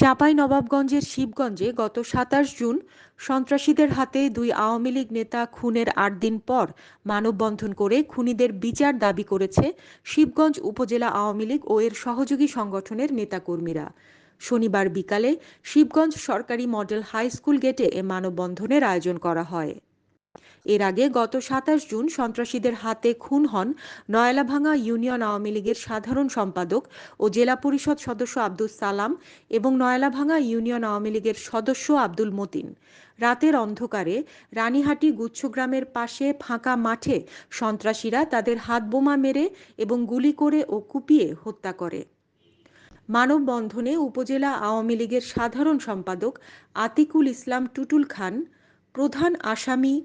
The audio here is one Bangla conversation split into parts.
চাঁপাই নবাবগঞ্জের শিবগঞ্জে গত সাতাশ জুন সন্ত্রাসীদের হাতে দুই আওয়ামী লীগ নেতা খুনের আট দিন পর মানববন্ধন করে খুনিদের বিচার দাবি করেছে শিবগঞ্জ উপজেলা আওয়ামী লীগ ও এর সহযোগী সংগঠনের নেতাকর্মীরা। শনিবার বিকালে শিবগঞ্জ সরকারি মডেল হাই স্কুল গেটে এ মানববন্ধনের আয়োজন করা হয়। এর আগে গত সাতাশ জুন সন্ত্রাসীদের হাতে খুন হন নয়লাভাঙ্গা ইউনিয়ন আওয়ামী লীগের সাধারণ সম্পাদক ও জেলা পরিষদ সদস্য আব্দুল সালাম এবং নয়লাভাঙ্গা ইউনিয়ন আওয়ামী লীগের সদস্য আব্দুল মতিন। রাতের অন্ধকারে রানীহাটি গুচ্ছগ্রামের পাশে ফাঁকা মাঠে সন্ত্রাসীরা তাদের হাত বোমা মেরে এবং গুলি করে ও কুপিয়ে হত্যা করে। মানববন্ধনে উপজেলা আওয়ামী লীগের সাধারণ সম্পাদক আতিকুল ইসলাম টুটুল খান, প্রধান আসামি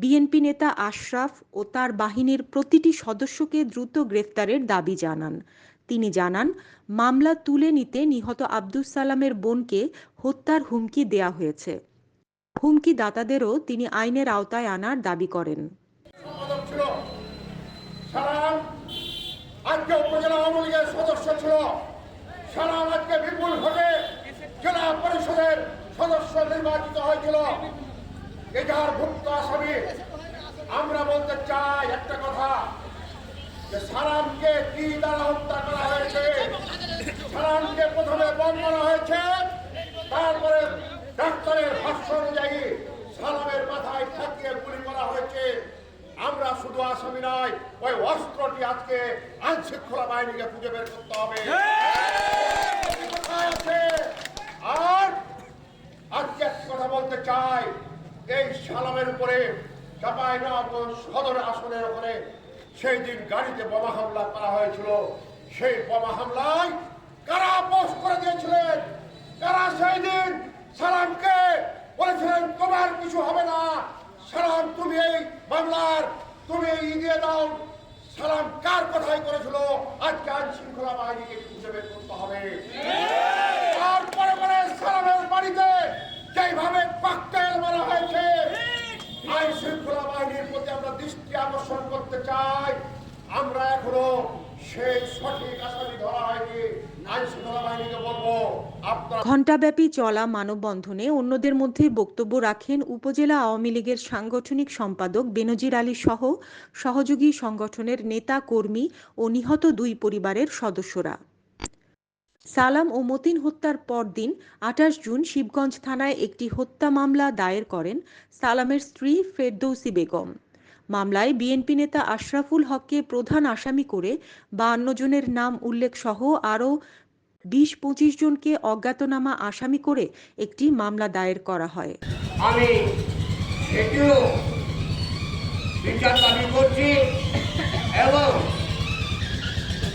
বিএনপি নেতা আশরাফ ও তার বাহিনীর প্রতিটি সদস্যকে দ্রুত গ্রেফতারের দাবি জানান। তিনি জানান, মামলা তুলে নিতে নিহত আব্দুস সালামের বোনকে হত্যার হুমকি দেয়া হয়েছে। হুমকি দাতাদেরও তিনি আইনের আওতায় আনার দাবি করেন। সদস্য নির্বাচিত হয়েছিল। এটার ভুক্ত আসামি আমরা বলতে চাই একটা কথা যে সালামকে কি দ্বারা হত্যা করা হয়েছে? সালামকে প্রথমে বম করা হয়েছে তারপরে ডাক্তারের ভাষ্য অনুযায়ী সালামের মাথায় ঠাকিয়ে গুলি করা হয়েছে। আমরা শুধু আসামি নয় ওই অস্ত্রটি আজকে আইন শৃঙ্খলা বাহিনীকে খুঁজে বের করতে হবে। আর আজকে কথা বলতে চাই এই সালামের উপরে চাপাই সদর আসনের ওপরে সেই দিন গাড়িতে বোমা হামলা করা হয়েছিল। সেই বোমা হামলায় কারা পোষ করে দিয়েছিলেন? কারা সেই দিন সালামকে বলেছিলেন, তোমার কিছু হবে না। সালাম তুমি এই মামলার, তুমি এই দিয়ে দাও। সালাম কার কথাই করেছিল? আজকে আইন শৃঙ্খলা বাহিনীকে খুঁজে বের করতে হবে তারপরে পরে সালামের বাড়িতে যেভাবে ককটেল মারা হয়েছে আইন শৃঙ্খলা বাহিনীর প্রতি আমরা দৃষ্টি আকর্ষণ করতে চাই আমরা এখনও সেই সঠিক আসামি ধরা হয়নি আইন শৃঙ্খলা বাহিনীকে বলব আপনারা ঘণ্টাব্যাপী চলা মানববন্ধনে অন্যদের মধ্যে বক্তব্য রাখেন উপজেলা আওয়ামী লীগের সাংগঠনিক সম্পাদক বেনজির আলী সহ সহযোগী সংগঠনের নেতা, কর্মী ও নিহত দুই পরিবারের সদস্যরা। সালাম ও মতিন হত্যার পরদিন আঠাশ জুন শিবগঞ্জ থানায় একটি হত্যা মামলা দায়ের করেন সালামের স্ত্রী ফেরদৌসি বেগম। মামলায় বিএনপি নেতা আশরাফুল হককে প্রধান আসামি করে বান্ন জনের নাম উল্লেখ সহ আরও বিশ পঁচিশ জনকে অজ্ঞাতনামা আসামি করে একটি মামলা দায়ের করা হয়। আমি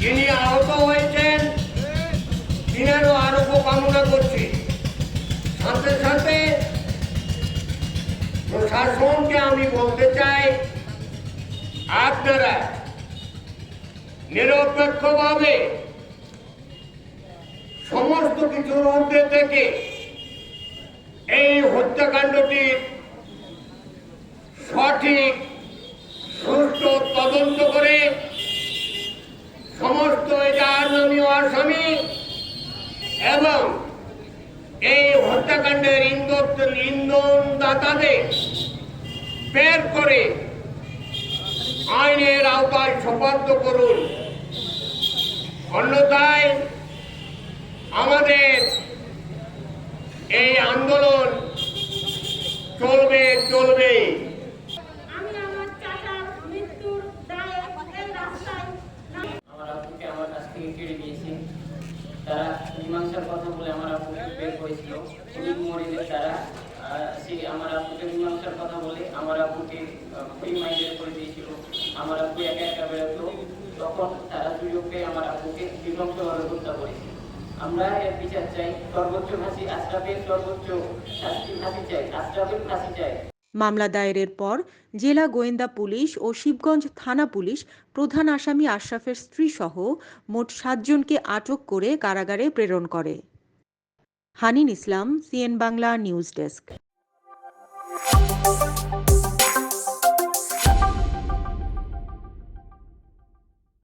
যিনি আহত হয়েছেন, তিনারও আরোগ্য কামনা করছি। সাথে সাথে প্রশাসনকে আমি বলতে চাই আপনারা নিরপেক্ষভাবে সমস্ত কিছুর ঊর্ধ্বে থেকে এই হত্যাকাণ্ডটির সঠিক, সুষ্ঠু তদন্ত করে সমস্ত নামীয় আসামি এবং এই হত্যাকাণ্ডের ইন্ধন, ইন্ধনদাতাদের বের করে আওতায় সোপার্দ করুন। অন্যথায় আমাদের এই আন্দোলন চলবে চলবে। তারা মীমাংসার কথা বলে আমার আব্বুকে বের হয়েছিল তারা আমার মীমাংসার কথা বলে আমার ফ্রি মাইন্ডেড করে দিয়েছিল। আমার একা একা বেরোতো। তখন তারা আমার হত্যা আমরা এর বিচার চাই। সর্বোচ্চ সর্বোচ্চ শাস্তি চাই। চাই। মামলা দায়েরের পর জেলা গোয়েন্দা পুলিশ ও শিবগঞ্জ থানা পুলিশ প্রধান আসামি আশরাফের স্ত্রীসহ মোট সাতজনকে আটক করে কারাগারে প্রেরণ করে। Hanin Islam, CN Bangla news desk. Bye.